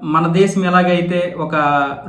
మన దేశం ఎలాగైతే ఒక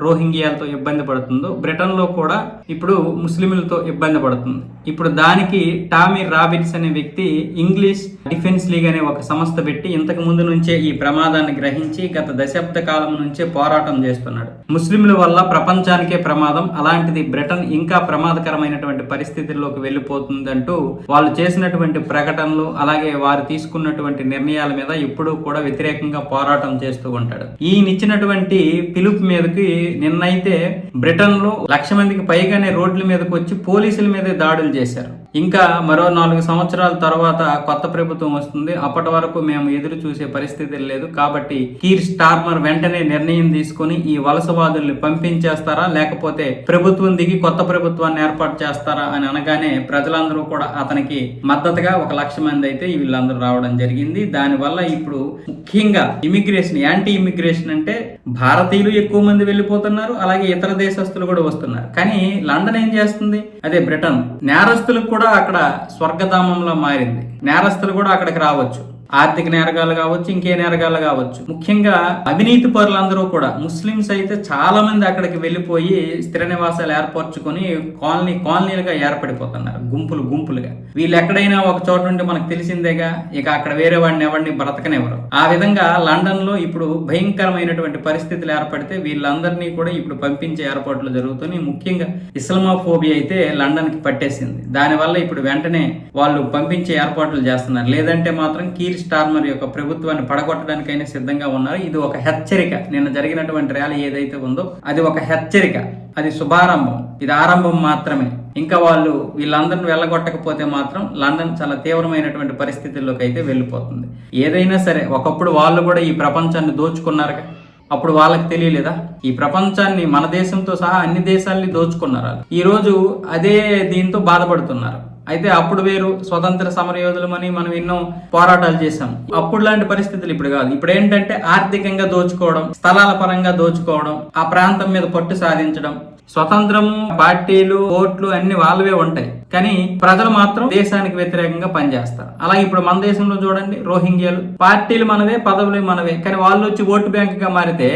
రోహింగ్యాలతో ఇబ్బంది పడుతుందో బ్రిటన్లో కూడా ఇప్పుడు ముస్లింలతో ఇబ్బంది పడుతుంది. ఇప్పుడు దానికి టామీ రాబిన్స్ అనే వ్యక్తి ఇంగ్లీష్ డిఫెన్స్ లీగ్ అనే ఒక సంస్థ పెట్టి ఇంతకు ముందు నుంచే ఈ ప్రమాదాన్ని గ్రహించి గత దశాబ్ద కాలం నుంచే పోరాటం చేస్తున్నాడు. ముస్లింల వల్ల ప్రపంచానికే ప్రమాదం అలాంటిది బ్రిటన్ ఇంకా ప్రమాదకరమైనటువంటి పరిస్థితుల్లోకి వెళ్ళిపోతుందంటూ వాళ్ళు చేసినటువంటి ప్రకటనలు అలాగే వారు తీసుకున్నటువంటి నిర్ణయాల మీద ఎప్పుడూ కూడా వ్యతిరేకంగా పోరాటం చేస్తూ ఉంటాడు. ఈ ఇచ్చినటువంటి పిలుపు మీదకి నిన్నైతే బ్రిటన్లో లక్ష మందికి పైగానే రోడ్ల మీదకి వచ్చి పోలీసుల మీద దాడులు చేశారు. ఇంకా మరో నాలుగు సంవత్సరాల తర్వాత కొత్త ప్రభుత్వం వస్తుంది. అప్పటి వరకు మేము ఎదురు చూసే పరిస్థితి లేదు. కాబట్టి కీర్ స్టార్మర్ వెంటనే నిర్ణయం తీసుకొని ఈ వలసవాదుల్ని పంపించేస్తారా? లేకపోతే ప్రభుత్వం దిగి కొత్త ప్రభుత్వాన్ని ఏర్పాటు చేస్తారా అని అనగానే ప్రజలందరూ కూడా అతనికి మద్దతుగా ఒక లక్ష మంది అయితే వీళ్ళందరూ రావడం జరిగింది. దానివల్ల ఇప్పుడు ముఖ్యంగా ఇమిగ్రేషన్ యాంటీ ఇమిగ్రేషన్ అంటే భారతీయులు ఎక్కువ మంది వెళ్ళిపోతున్నారు అలాగే ఇతర దేశస్తులు కూడా వస్తున్నారు. కానీ లండన్ ఏం చేస్తుంది? అదే బ్రిటన్. నేరస్తులకు కూడా అక్కడ స్వర్గధామంలో మారింది. నేరస్తులు కూడా అక్కడికి రావచ్చు. ఆర్థిక నేరగాలు కావచ్చు ఇంకే నేరగాలు కావచ్చు. ముఖ్యంగా అవినీతి పరులందరూ కూడా ముస్లిమ్స్ అయితే చాలా మంది అక్కడికి వెళ్ళిపోయి స్థిర నివాసాలు ఏర్పరచుకొని కాలనీ కాలనీలుగా ఏర్పడిపోతున్నారు గుంపులు గుంపులుగా. వీళ్ళు ఎక్కడైనా ఒక చోట ఉంటే మనకు తెలిసిందేగా ఇక అక్కడ వేరే వాడిని ఎవరిని బ్రతకనివ్వరు. ఆ విధంగా లండన్లో ఇప్పుడు భయంకరమైనటువంటి పరిస్థితులు ఏర్పడితే వీళ్ళందరినీ కూడా ఇప్పుడు పంపించే ఏర్పాట్లు జరుగుతున్నాయి. ముఖ్యంగా ఇస్లామాఫోబియా అయితే లండన్కి పట్టేసింది. దానివల్ల ఇప్పుడు వెంటనే వాళ్ళు పంపించే ఏర్పాట్లు చేస్తున్నారు. లేదంటే మాత్రం కీర్ స్టార్మర్ యొక్క ప్రభుత్వాన్ని పడగొట్టడానికైనా సిద్ధంగా ఉన్నారు. ఇది ఒక హెచ్చరిక. నిన్న జరిగినటువంటి ర్యాలీ ఏదైతే ఉందో అది ఒక హెచ్చరిక. అది శుభారంభం. ఇది ఆరంభం మాత్రమే. ఇంకా వాళ్ళు వీళ్ళందరిని వెళ్ళగొట్టకపోతే మాత్రం లండన్ చాలా తీవ్రమైనటువంటి పరిస్థితుల్లోకి అయితే వెళ్ళిపోతుంది. ఏదైనా సరే ఒకప్పుడు వాళ్ళు కూడా ఈ ప్రపంచాన్ని దోచుకున్నారుగా. అప్పుడు వాళ్ళకి తెలియలేదా? ఈ ప్రపంచాన్ని మన దేశంతో సహా అన్ని దేశాల్ని దోచుకున్నారు ఈ రోజు అదే దీంతో బాధపడుతున్నారు. అయితే అప్పుడు వేరు స్వతంత్ర సమరయోధులమని మనం ఎన్నో పోరాటాలు చేశాం. అప్పుడు లాంటి పరిస్థితులు ఇప్పుడు కాదు. ఇప్పుడు ఏంటంటే ఆర్థికంగా దోచుకోవడం స్థలాల పరంగా దోచుకోవడం ఆ ప్రాంతం మీద పట్టు సాధించడం స్వతంత్రము పార్టీలు ఓట్లు అన్ని వాళ్ళవే ఉంటాయి. కానీ ప్రజలు మాత్రం దేశానికి వ్యతిరేకంగా పనిచేస్తారు. అలాగే ఇప్పుడు మన దేశంలో చూడండి రోహింగ్యాలు. పార్టీలు మనవే పదవులు మనవే. కానీ వాళ్ళు వచ్చి ఓటు బ్యాంక్గా మారితే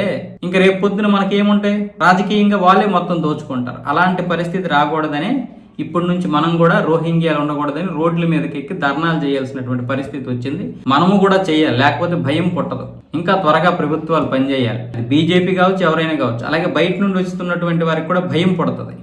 ఇంకా రేపు పొద్దున మనకి ఏముంటాయి రాజకీయంగా వాళ్ళే మొత్తం దోచుకుంటారు. అలాంటి పరిస్థితి రాకూడదని ఇప్పటి నుంచి మనం కూడా రోహింగ్యాలు ఉండకూడదని రోడ్ల మీదకి ఎక్కి ధర్నాలు చేయాల్సినటువంటి పరిస్థితి వచ్చింది. మనము కూడా చేయాలి లేకపోతే భయం పుట్టదు. ఇంకా త్వరగా ప్రభుత్వాలు పనిచేయాలి. బీజేపీ కావచ్చు ఎవరైనా కావచ్చు. అలాగే బయట నుండి వస్తున్నటువంటి వారికి కూడా భయం పుడుతుంది.